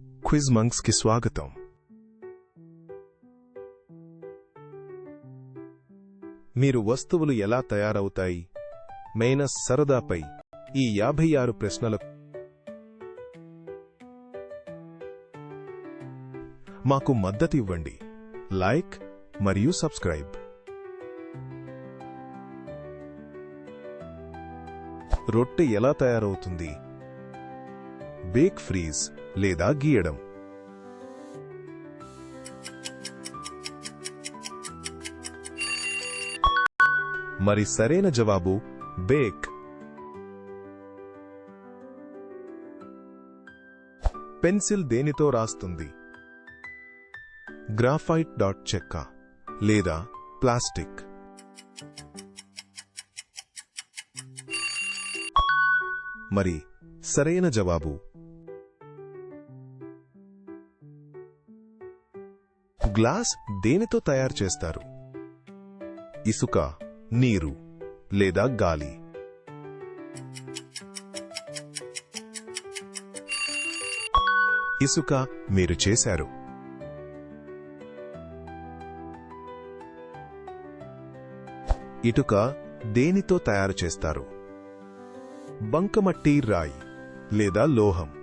Quiz మంక్స్కి స్వాగతం. మీరు వస్తువులు ఎలా తయారవుతాయి? మైనస్ సరదాపై ఈ యాభై ఆరు ప్రశ్నలకు మాకు మద్దతు ఇవ్వండి. లైక్ మరియు సబ్స్క్రైబ్. రొట్టె ఎలా తయారవుతుంది? బేక్ ఫ్రీజ్ లేదా గీయడం. మరి సరైన జవాబు బేక్. పెన్సిల్ దేనితో రాస్తుంది? గ్రాఫైట్ డాట్ చెక్క లేదా ప్లాస్టిక్? మరి సరైన జవాబు గ్లాస్ దేనితో తయారు చేస్తారు? ఇసుక నీరు లేదా గాలి? ఇసుక మీరు చేశారు. ఇటుక దేనితో తయారు చేస్తారు? బంకమట్టి రాయి లేదా లోహం?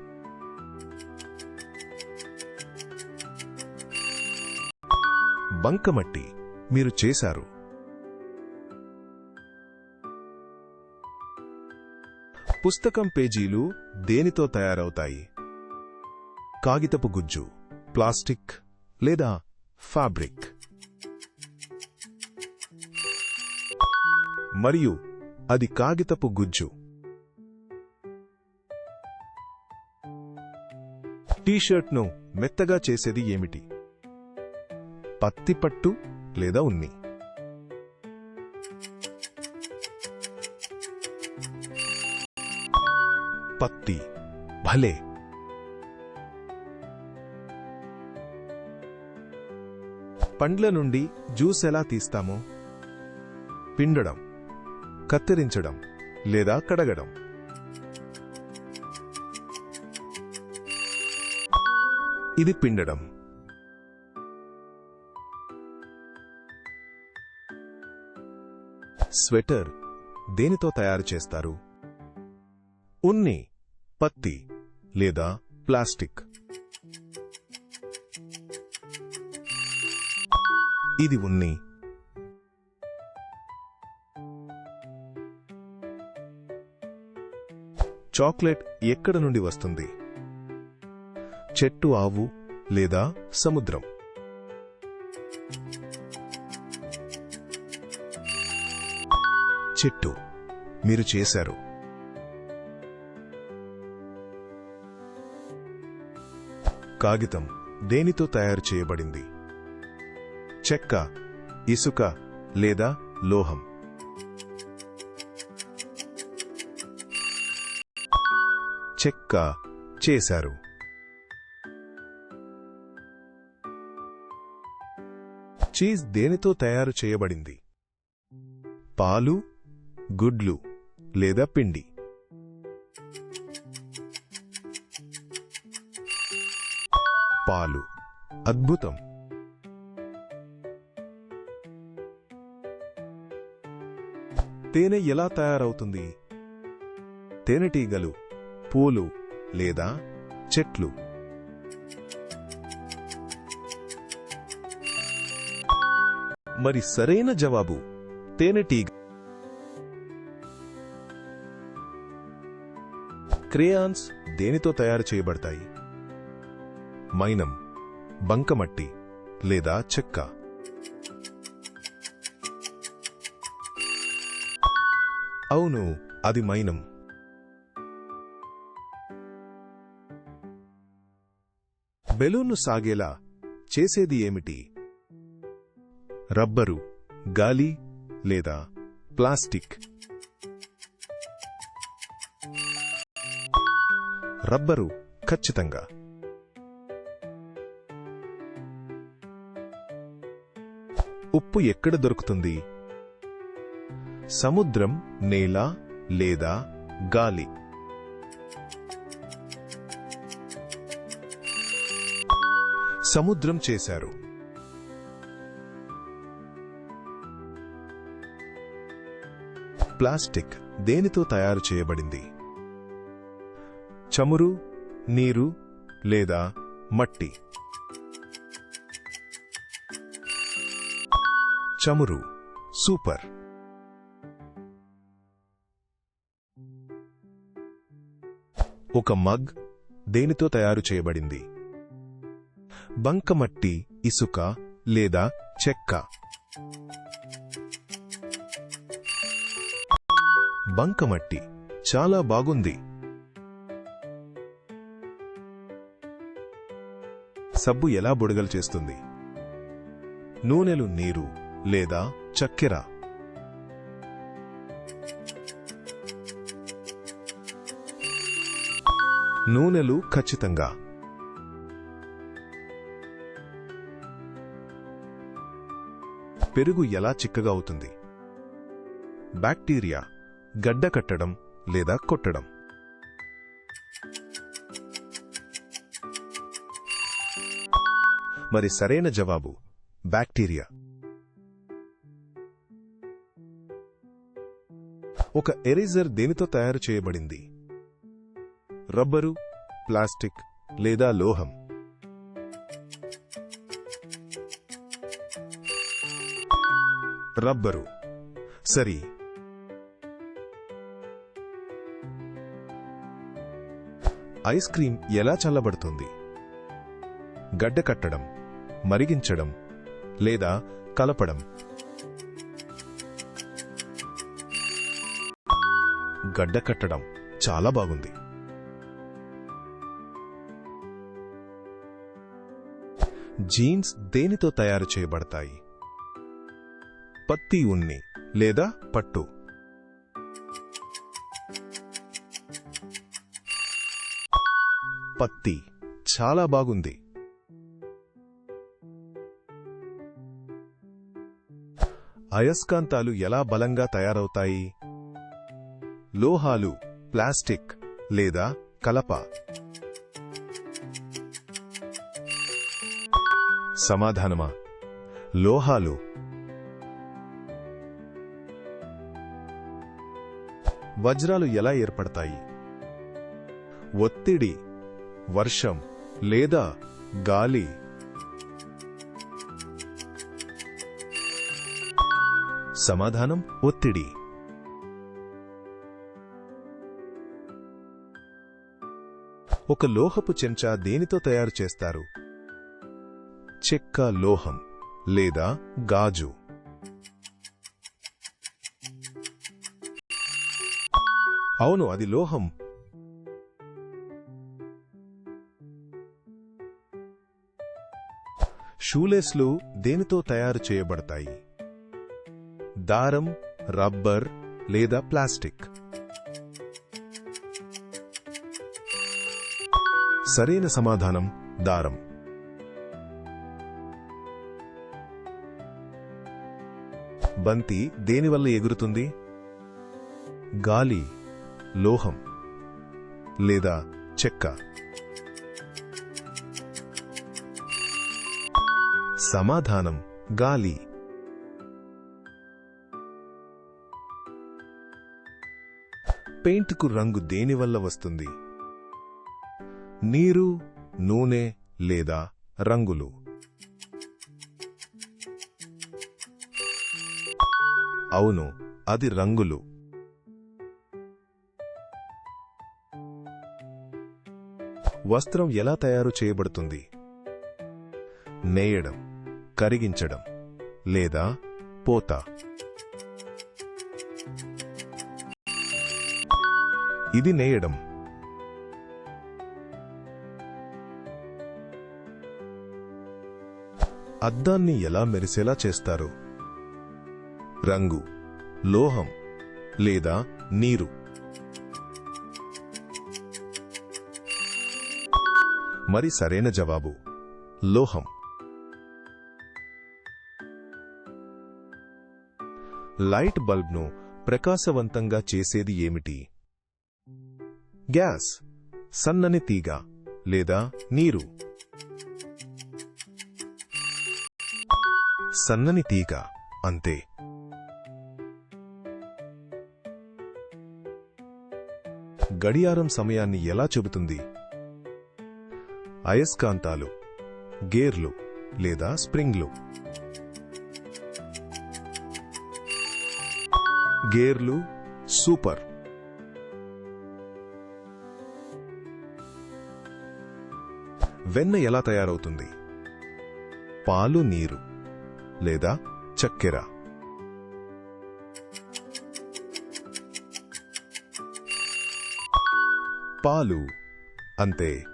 బంకమట్టి మీరు చేశారు. పుస్తకం పేజీలు దేనితో తయారవుతాయి? కాగితపు గుజ్జు ప్లాస్టిక్ లేదా ఫ్యాబ్రిక్? మరియు అది కాగితపు గుజ్జు. టీషర్ట్ను మెత్తగా చేసేది ఏమిటి? పత్తి పట్టు లేదా ఉన్ని. పత్తి. భలే. పండ్ల నుండి జ్యూస్ ఎలా తీస్తామో. పిండడం కత్తిరించడం లేదా కడగడం. ఇది పిండడం. స్వెటర్ దేనితో తయారు చేస్తారు? ఉన్ని పత్తి లేదా ప్లాస్టిక్? ఇది ఉన్ని. చాక్లెట్ ఎక్కడ నుండి వస్తుంది? చెట్టు ఆవు లేదా సముద్రం? చెట్టు. మీరు చేశారు. కాగితం దేనితో తయారు చేయబడింది? చెక్క ఇసుక లేదా లోహం? చెక్క చేశారు. చీజ్ దేనితో తయారు చేయబడింది? పాలు గుడ్లు లేదా పిండి. పాలు. అద్భుతం. తేనె ఎలా తయారవుతుంది? తేనెటీగలు పూలు లేదా చెట్లు? మరి సరైన జవాబు తేనెటీగ క్రేయాన్స్ దేనితో తయారు చేయబడతాయి? మైనం బంకమట్టి లేదా చెక్క. అవును అది మైనం. బెలూన్ను సాగేలా చేసేది ఏమిటి? రబ్బరు గాలి లేదా ప్లాస్టిక్. రబ్బరు ఖచ్చితంగా. ఉప్పు ఎక్కడ దొరుకుతుంది? సముద్రం నేల లేదా గాలి? సముద్రం చేశారు. ప్లాస్టిక్ దేనితో తయారు చేయబడింది? చమురు నీరు లేదా మట్టి. చమురు సూపర్. ఒక మగ్ దేనితో తయారు చేయబడింది? బంకమట్టి ఇసుక లేదా చెక్క? బంకమట్టి చాలా బాగుంది. సబ్బు ఎలా బుడగలు చేస్తుంది? నూనెలు నీరు లేదా చక్కెర? నూనెలు ఖచ్చితంగా. పెరుగు ఎలా చిక్కగా అవుతుంది? బ్యాక్టీరియా గడ్డ కట్టడం లేదా కొట్టడం? మరి సరైన జవాబు. బ్యాక్టీరియా. ఒక ఎరేజర్ దేనితో తయారు చేయబడింది? రబ్బరు ప్లాస్టిక్ లేదా లోహం? రబ్బరు. సరి. ఐస్ క్రీం ఎలా చల్లబడుతుంది? గడ్డ కట్టడం. మరిగించడం లేదా కలపడం. గడ్డ కట్టడం చాలా బాగుంది. జీన్స్ దేనితో తయారు చేయబడతాయి? పత్తి ఉన్ని లేదా పట్టు? పత్తి చాలా బాగుంది. అయస్కాంతాలు ఎలా బలంగా తయారవుతాయి? లోహాలు ప్లాస్టిక్ లేదా కలప. సమాధానమా? లోహాలు. వజ్రాలు ఎలా ఏర్పడతాయి? ఒత్తిడి వర్షం లేదా గాలి. సమాధానం ఒత్తిడి. ఒక లోహపు చెంచా దేనితో తయారు చేస్తారు? చెక్క లోహం లేదా గాజు. అవును అది లోహం. షూలేస్లు దేనితో తయారు చేయబడతాయి? దారం రబ్బర్ లేదా ప్లాస్టిక్. సరైన సమాధానం దారం. బంతి దేనివల్ల ఎగురుతుంది? గాలి లోహం లేదా చెక్క. సమాధానం గాలి. పెయింట్కు రంగు దేనివల్ల వస్తుంది? నీరు నూనె లేదా రంగులు? అవును అది రంగులు. వస్త్రం ఎలా తయారు చేయబడుతుంది? నేయడం కరిగించడం లేదా పోత? ఇది నేయడం. అద్దాన్ని ఎలా మెరిసేలా చేస్తారు? రంగు లోహం లేదా నీరు? మరి సరైన జవాబు లోహం. లైట్ బల్బ్ను ప్రకాశవంతంగా చేసేది ఏమిటి? గ్యాస్ సన్నని తీగ లేదా నీరు. సన్నని తీగ అంతే. గడియారం సమయాన్ని ఎలా చెబుతుంది? అయస్కాంతాలు గేర్లు లేదా స్ప్రింగ్లు. గేర్లు సూపర్. వెన్న ఎలా తయారవుతుంది? పాలు నీరు లేదా చక్కెర? పాలు అంతే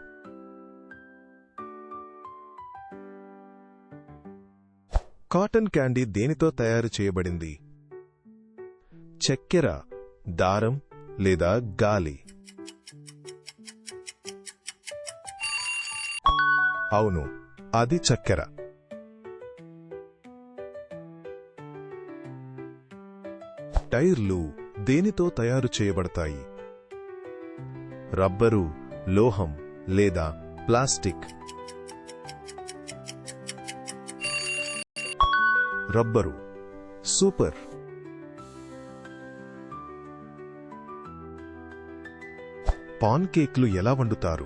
కాటన్ క్యాండీ దేనితో తయారు చేయబడింది? చక్కెర దారం లేదా గాలి? అవును అది చక్కెర. టైర్లు దేనితో తయారు చేయబడతాయి? రబ్బరు లోహం లేదా ప్లాస్టిక్? Rubber super. పాన్ కేక్లు ఎలా వండుతారు?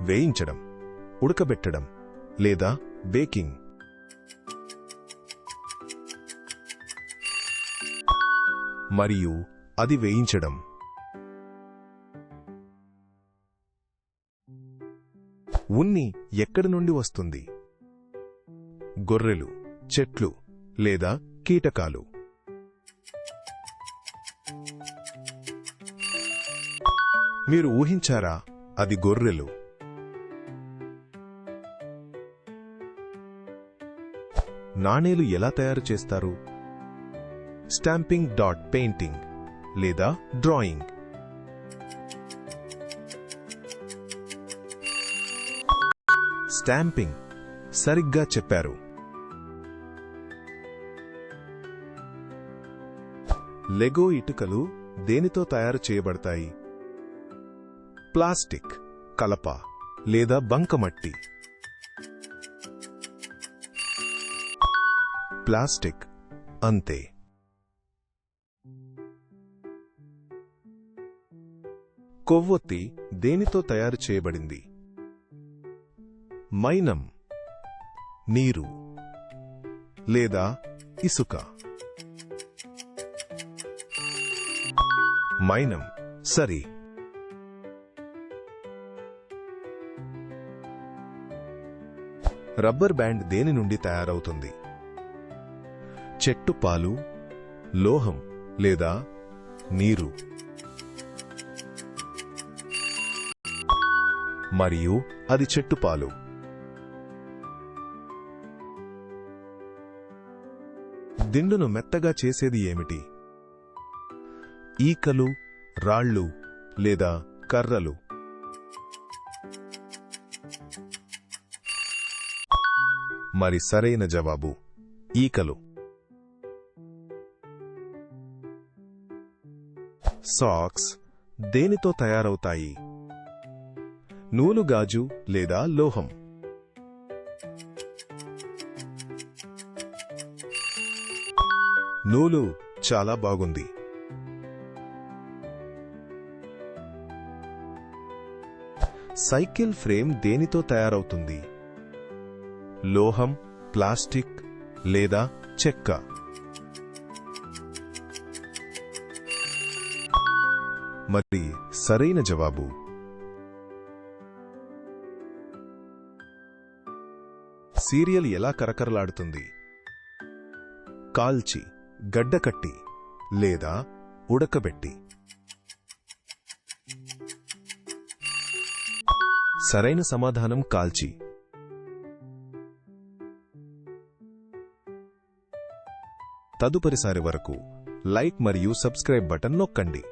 వేయించడం. ఉడకబెట్టడం లేదా బేకింగ్. మరియు అది వేయించడం. ఉన్ని ఎక్కడి నుండి వస్తుంది? గొర్రెలు చెట్లు లేదా కీటకాలు? మీరు ఊహించారా అది గొర్రెలు? నాణేలు ఎలా తయారు చేస్తారు? స్టాంపింగ్ డాట్ పెయింటింగ్ లేదా డ్రాయింగ్. స్టాంపింగ్ సరిగ్గా చెప్పారు. లెగో ఇటుకలు దేనితో తయారు చేయబడతాయి? ప్లాస్టిక్ కలప లేదా బంకమట్టి. ప్లాస్టిక్ అంతే. కొవ్వొత్తి దేనితో తయారు చేయబడింది? మైనం నీరు లేదా ఇసుక. మైనం సరి. రబ్బర్ బ్యాండ్ దేని నుండి తయారవుతుంది? చెట్టు పాలు లోహం లేదా నీరు. మరియు అది చెట్టు పాలు దిండును మెత్తగా చేసేది ఏమిటి? ఈకలు రాళ్ళు లేదా కర్రలు. మరి సరైన జవాబు ఈకలు. సాక్స్ దేనితో తయారవుతాయి? నూలు గాజు లేదా లోహం? నూలు చాలా బాగుంది. సైకిల్ ఫ్రేమ్ దేనితో తయారవుతుంది? లోహం ప్లాస్టిక్ లేదా చెక్క? మరి సరైన జవాబు. సీరియల్ ఎలా కరకరలాడుతుంది? కాల్చి గడ్డకట్టి లేదా ఉడకబెట్టి. సరైన సమాధానం కాల్చి. తదుపరిసారి వరకు లైక్ మరియు సబ్స్క్రైబ్ బటన్ నొక్కండి.